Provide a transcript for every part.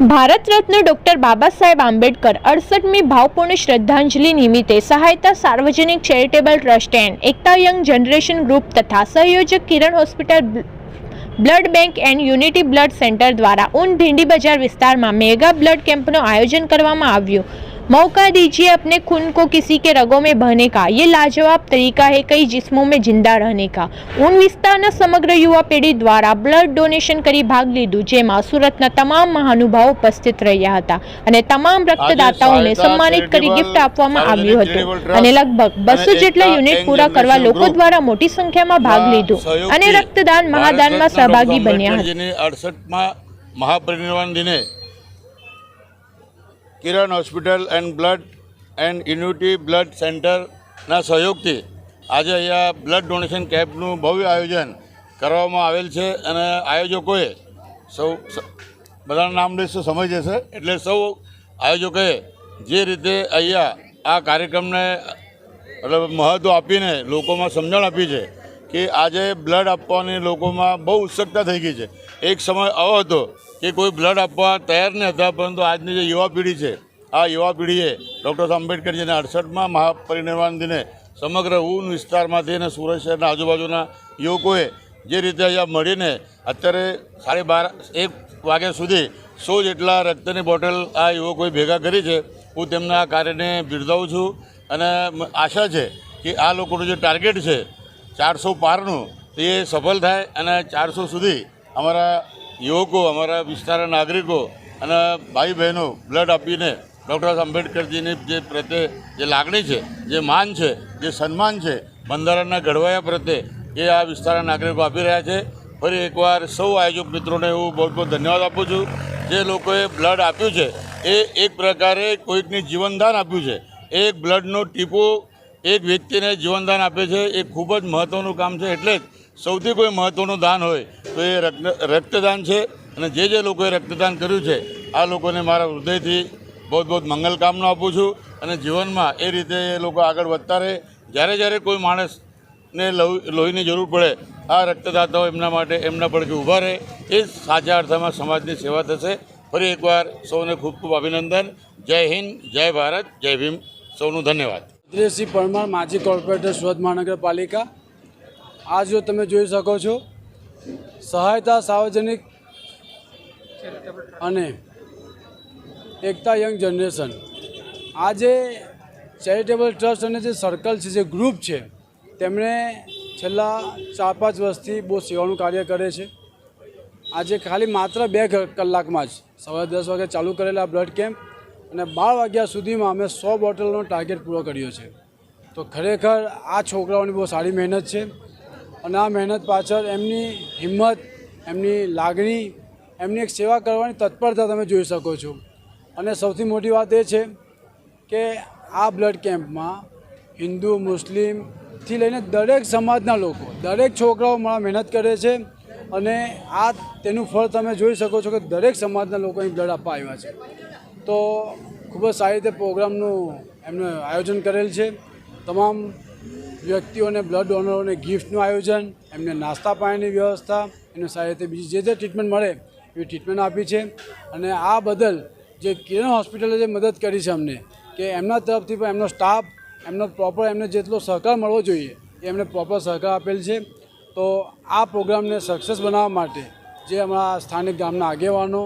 Bharat Ratna doctor Baba Saheb Ambedkar અડસઠમી ભાવપૂર્ણ શ્રદ્ધાંજલિ નિમિત્તે સહાયતા સાર્વજનિક charitable trust and Ekta young generation group તથા સહયોજક Kiran hospital blood bank and unity blood centre દ્વારા ઉન ભીંડી બજાર વિસ્તારમાં મેગા બ્લડ કેમ્પનું આયોજન કરવામાં આવ્યું. मौका दीजिए अपने खून को किसी के रगों में बहने का ये लाजवाब तरीका है कई जिस्मों में जिंदा रहने का ઉન વિસ્તારના સમગ્ર યુવા પેઢી દ્વારા બ્લડ ડોનેશન કરી ભાગ લીધું જેમાં સુરતના તમામ મહાનુભાવો ઉપસ્થિત રહ્યા હતા અને તમામ રક્તદાતાઓને સહાયતા સન્માનિત કરી charitable ગિફ્ટ આપવામાં સાર્વજનિક આવ્યું charitable હતું અને trust લગભગ બસો અને જેટલા એકતા યુનિટ young પૂરા કરવા generation લોકો group દ્વારા મોટી સંખ્યામાં ભાગ લીધું સહયોગથી અને રક્તદાન મહાદાનમાં ભારત રત્ન સહભાગી ડોક્ટર બન્યા હતા આંબેડકરજીની અડસઠમાં મહાપરિનિર્વાણ દિને Kiran hospital and blood and unity blood સેન્ટરના સહયોગથી આજે અહીંયા બ્લડ ડોનેશન કેમ્પનું ભવ્ય આયોજન કરવામાં આવેલ છે અને આયોજકોએ સૌ બધાના નામ લઈશ સમય જશે. એટલે સૌ આયોજકોએ જે રીતે અહીંયા આ કાર્યક્રમને મતલબ મહત્ત્વ આપીને લોકોમાં સમજણ આપી છે કે આજે બ્લડ આપવાની લોકોમાં બહુ ઉત્સુકતા થઈ ગઈ છે. એક સમય આવો હતો કે કોઈ બ્લડ આપવા તૈયાર નહીં હતા, પરંતુ આજની જે યુવા પેઢી છે, આ યુવા પેઢીએ ડૉક્ટર આંબેડકરજીના અડસઠમાં મહાપરિનિર્વાણ દિને સમગ્ર ઊન વિસ્તારમાંથી અને સુરત શહેરના આજુબાજુના યુવકોએ જે રીતે અહીંયા મળીને અત્યારે સાડી બાર, એક વાગ્યા સુધી સો જેટલા રક્તની બોટલ આ યુવકોએ ભેગા કરી છે, હું તેમના કાર્યને બિરદાવું છું. અને આશા છે કે આ લોકોનું જે ટાર્ગેટ છે ચારસો પારનું તે સફળ થાય અને ચારસો સુધી અમારા યુવકો, અમારા વિસ્તારના નાગરિકો અને ભાઈ બહેનો બ્લડ આપીને ડૉક્ટર આંબેડકરજીની જે પ્રત્યે જે લાગણી છે, જે માન છે, જે સન્માન છે, બંધારણના ઘડવાયા પ્રત્યે એ આ વિસ્તારના નાગરિકો આપી રહ્યા છે. ફરી એકવાર સૌ આયોજક મિત્રોને હું બહુ બહુ ધન્યવાદ આપું છું. જે લોકોએ બ્લડ આપ્યું છે, એ એક પ્રકારે કોઈકને જીવનદાન આપ્યું છે. એક બ્લડનો ટીપો એક વ્યક્તિને જીવનદાન આપે છે, એ ખૂબ જ મહત્ત્વનું કામ છે, એટલે જ સૌથી કોઈ મહત્ત્વનું દાન હોય તો એ રક્ત, રક્તદાન છે. અને જે જે લોકોએ રક્તદાન કર્યું છે, આ લોકોને મારા હૃદયથી બહુ બહુ મંગલ કામના આપું છું. અને જીવનમાં એ રીતે એ લોકો આગળ વધતા રહે. જ્યારે જ્યારે કોઈ માણસને લોહી લોહીની જરૂર પડે, આ રક્તદાતાઓ એમના માટે, એમના પડખે ઊભા રહે. એ સાચા અર્થમાં સમાજની સેવા થશે. ફરી એકવાર સૌને ખૂબ ખૂબ અભિનંદન. જય હિન્દ, જય ભારત, જય ભીમ. સૌનું ધન્યવાદ. દિનેશસિંહ પરમાર, માજી કોર્પોરેટર સુરત મહાનગરપાલિકા. આ જો તમે જોઈ શકો છો, સહાયતા સાર્વજનિક અને એકતા યંગ જનરેશન. આ જે ચેરિટેબલ ટ્રસ્ટ અને જે સર્કલ છે, જે ગ્રુપ છે, તેમણે છેલ્લા ચાર પાંચ વર્ષથી બહુ સેવાનું કાર્ય કરે છે. આજે ખાલી માત્ર બે કલાકમાં જ સવારે દસ વાગે ચાલુ કરેલા બ્લડ કેમ્પ અને બાર વાગ્યા સુધીમાં અમે સો બોટલનો ટાર્ગેટ પૂરો કર્યો છે. તો ખરેખર આ છોકરાઓની બહુ સારી મહેનત છે અને આ મહેનત પાછળ એમની હિંમત, એમની લાગણી, એમની એક સેવા કરવાની તત્પરતા તમે જોઈ શકો છો. અને સૌથી મોટી વાત એ છે કે આ બ્લડ કેમ્પમાં હિન્દુ મુસ્લિમથી લઈને દરેક સમાજના લોકો, દરેક છોકરાઓ મારા મહેનત કરે છે અને આ તેનું ફળ તમે જોઈ શકો છો કે દરેક સમાજના લોકો અહીં બ્લડ આપવા આવ્યા છે. તો ખૂબ જ સારી રીતે પ્રોગ્રામનું એમનું આયોજન કરેલ છે. તમામ વ્યક્તિઓને બ્લડ ડોનરોને ગિફ્ટનું આયોજન, એમને નાસ્તા પાણીની વ્યવસ્થા, એમને સારી રીતે બીજી જે જે ટ્રીટમેન્ટ મળે એવી ટ્રીટમેન્ટ આપી છે. અને આ બદલ જે કિરણ હોસ્પિટલે જે મદદ કરી છે અમને, કે એમના તરફથી પણ એમનો સ્ટાફ એમનો પ્રોપર એમને જેટલો સહકાર મળવો જોઈએ એ એમને પ્રોપર સહકાર આપેલ છે. તો આ પ્રોગ્રામને સક્સેસ બનાવવા માટે જે અમારા સ્થાનિક ગામના આગેવાનો,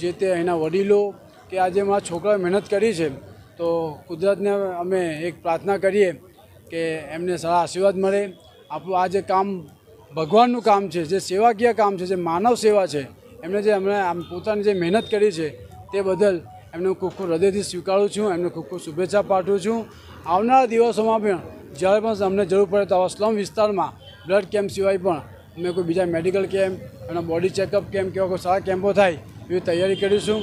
જે તે અહીંના વડીલો કે આજે અમારા છોકરાએ મહેનત કરી છે, તો કુદરતને અમે એક પ્રાર્થના કરીએ કે એમને સારા આશીર્વાદ મળે. આપણું આ જે કામ ભગવાનનું કામ છે, જે સેવાકીય કામ છે, જે માનવ સેવા છે, એમને જે એમણે આમ પોતાની જે મહેનત કરી છે, તે બદલ એમને હું ખૂબ ખૂબ હૃદયથી સ્વીકારું છું, એમને ખૂબ ખૂબ શુભેચ્છા પાઠવું છું. આવનારા દિવસોમાં પણ જ્યારે પણ અમને જરૂર પડે તો આવા સ્લમ વિસ્તારમાં બ્લડ કેમ્પ સિવાય પણ અમે કોઈ બીજા મેડિકલ કેમ્પ એના બોડી ચેકઅપ કેમ્પ કેવા કોઈ સારા કેમ્પો થાય, એવી તૈયારી કરીશું.